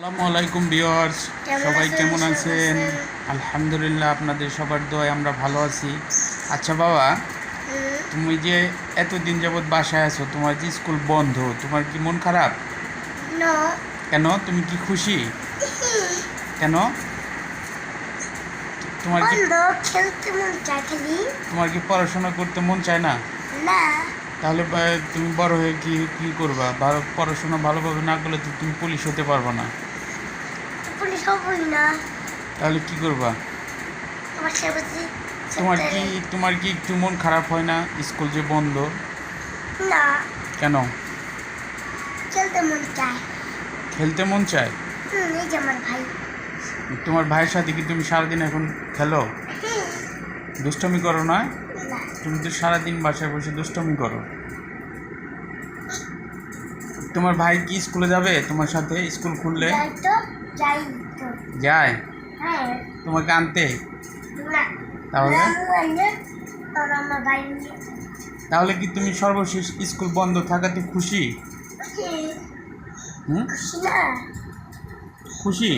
আসসালামু আলাইকুম ভিউয়ার্স সবাই? কেমন আছেন? আলহামদুলিল্লাহ আপনাদের সবার দোয়ায় আমরা ভালো আছি। আচ্ছা বাবা তুমি যে এতদিন যাবৎ বাসায় আছো তোমার যে স্কুল বন্ধ? তোমার কি মন খারাপ? কেন? তুমি কি খুশি? কেন? তোমার কি তোমার কি পড়াশোনা করতে মন চায় না? তাহলে তুমি বড় হয়ে কি কি করবা? ভালো পড়াশোনা ভালোভাবে না করলে তো তুমি পুলিশ হতে পারবে না। পুলিশ হবই না। তাহলে কি করবা? আমার তোমার কি তোমার কি একটু মন খারাপ হয় না? স্কুল যে বন্ধ। না। কেন? খেলতে মন চায়। খেলতে মন চায়? এই যে আমার ভাই। তোমার ভাইয়ের সাথে কি তুমি সারাদিন এখন খেলো? দুষ্টমি করো না। তুমি তো সারাদিন বাসায় বসে দুষ্টমি করো। তোমার ভাই কি স্কুলে যাবে তোমার সাথে? স্কুল খুললে? যায়? হ্যাঁ। তোমাকে আনতে? তাহলে? তাহলে কি তুমি সর্বশেষ স্কুল বন্ধ থাকাতে খুশি? হুম, খুশি?